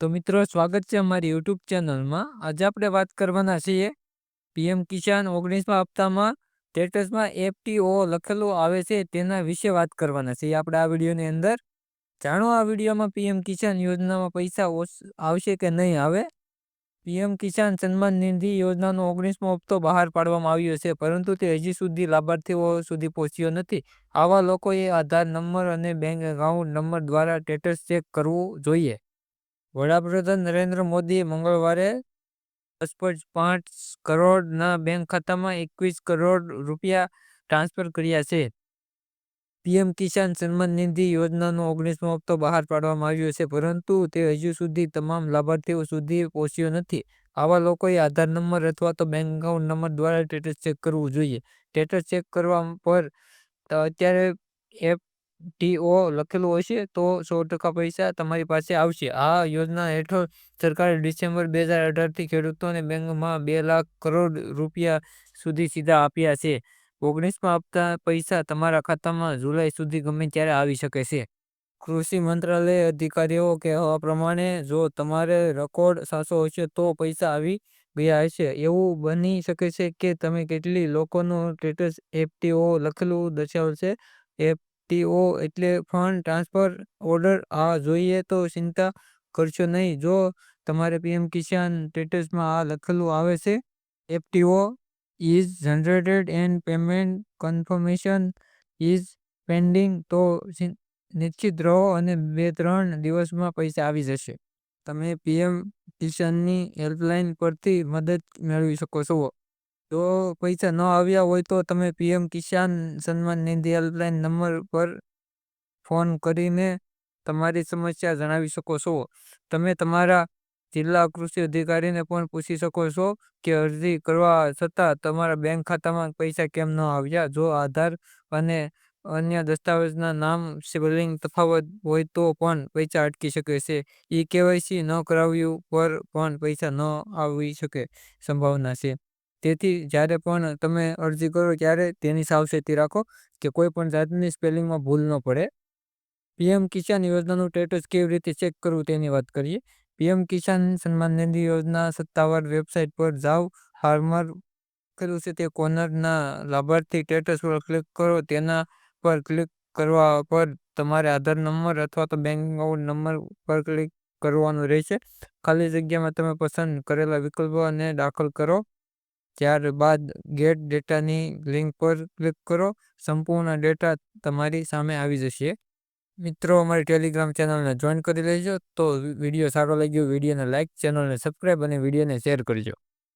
તો મિત્રો, સ્વાગત છે અમારી યુટ્યુબ ચેનલમાં. આજે આપણે વાત કરવાના છીએ પીએમ કિસાન ઓગણીસમાં હપ્તામાં સ્ટેટસમાં એફટીઓ લખેલું આવે છે તેના વિશે વાત કરવાના છીએ આપણે આ વિડીયોની અંદર. જાણો આ વિડીયોમાં પીએમ કિસાન યોજનામાં પૈસા આવશે કે નહીં આવે? પીએમ કિસાન સન્માન નિધિ યોજનાનો ઓગણીસમો હપ્તો બહાર પાડવામાં આવ્યો છે, પરંતુ તે હજી સુધી લાભાર્થીઓ સુધી પહોંચ્યો નથી. આવા લોકોએ આધાર નંબર અને બેંક એકાઉન્ટ નંબર દ્વારા સ્ટેટસ ચેક કરવું જોઈએ. વડાપ્રધાન નરેન્દ્ર મોદીએ મંગળવારે દસ પાંચ કરોડના બેંક ખાતામાં એકવીસ કરોડ રૂપિયા ટ્રાન્સફર કર્યા છે. પીએમ કિસાન સન્માન નિધિ યોજનાનો ઓગણીસમો હપ્તો બહાર પાડવામાં આવ્યો છે, પરંતુ તે હજુ સુધી તમામ લાભાર્થીઓ સુધી પહોંચ્યો નથી. આવા લોકોએ આધાર નંબર અથવા તો બેંક એકાઉન્ટ નંબર દ્વારા સ્ટેટસ ચેક કરવું જોઈએ. સ્ટેટસ ચેક કરવા પર અત્યારે એપ ટીઓ લખેલું હશે તો સો ટકા પૈસા તમારી પાસે આવશે. આ યોજના હેઠળ સરકારે ડિસેમ્બર બે હજાર અઢારથી ખેડૂતોને બેંકમાં બે લાખ કરોડ રૂપિયા સુધી સીધા આપ્યા છે. ઓગણીસમાં આપતા પૈસા તમારા ખાતામાં જુલાઈ સુધી ગમે ત્યારે આવી શકે છે. કૃષિ મંત્રાલય અધિકારીઓ કહેવા પ્રમાણે, જો તમારે રેકોર્ડ સાચો હશે તો પૈસા આવી ગયા હશે. એવું બની શકે છે કે તમે કેટલી લોકોનું સ્ટેટસ એફટીઓ લખેલું દર્શાવશે એફ ટીઓ એટલે ફંડ ટ્રાન્સફર ઓર્ડર, આ જોઈએ તો ચિંતા કરશો નહીં. જો તમારે પીએમ કિસાન સ્ટેટસમાં આ લખેલું આવે છે, FTO is generated and payment confirmation is pending તો નિશ્ચિત રહો અને બે ત્રણ દિવસમાં પૈસા આવી જશે. તમે પીએમ કિસાનની હેલ્પલાઇન પરથી મદદ મેળવી શકો છો. જો પૈસા ન આવ્યા હોય તો તમે PM Kisan Samman Nidhi helpline number પર ફોન કરીને તમારી સમસ્યા જણાવી શકો છો. તમે તમારા જિલ્લા કૃષિ અધિકારીને પણ પૂછી શકો છો કે અરજી કરવા છતાં તમારા બેંક ખાતામાં પૈસા કેમ ન આવ્યા? જો આધાર અને અન્ય દસ્તાવેજના નામ સિબલિંગ તફાવત હોય તો પણ પૈસા અટકી શકે છે. ઈ કેવાયસી ન કરાવ્યું પર પણ પૈસા ન આવી શકે સંભાવના છે. તેથી જ્યારે પણ તમે અરજી કરો ત્યારે તેની સાવચેતી રાખો કે કોઈ પણ જાતની સ્પેલિંગમાં ભૂલ ન પડે. પીએમ કિસાન યોજનાનું સ્ટેટસ કેવી રીતે ચેક કરવું તેની વાત કરીએ. પીએમ કિસાન સન્માન નિધિ યોજના સત્તાવાર વેબસાઇટ પર જાઓ ફાર્મર કર્યું છે તે કોર્નરના લાભાર્થી સ્ટેટસ પર ક્લિક કરો. તેના પર ક્લિક કરવા પર તમારે આધાર નંબર અથવા તો બેંક એકાઉન્ટ નંબર પર ક્લિક કરવાનું રહેશે. ખાલી જગ્યામાં તમે પસંદ કરેલા વિકલ્પો અને દાખલ કરો. ત્યારબાદ ગેટ ડેટાની લિંક પર ક્લિક કરો. સંપૂર્ણ ડેટા તમારી સામે આવી જશે. મિત્રો, અમારી ટેલિગ્રામ ચેનલને જોઈન કરી લેજો તો વીડિયો સારો લાગ્યો, વિડીયોને લાઇક ચેનલને સબસ્ક્રાઈબ અને વિડીયોને શેર કરજો.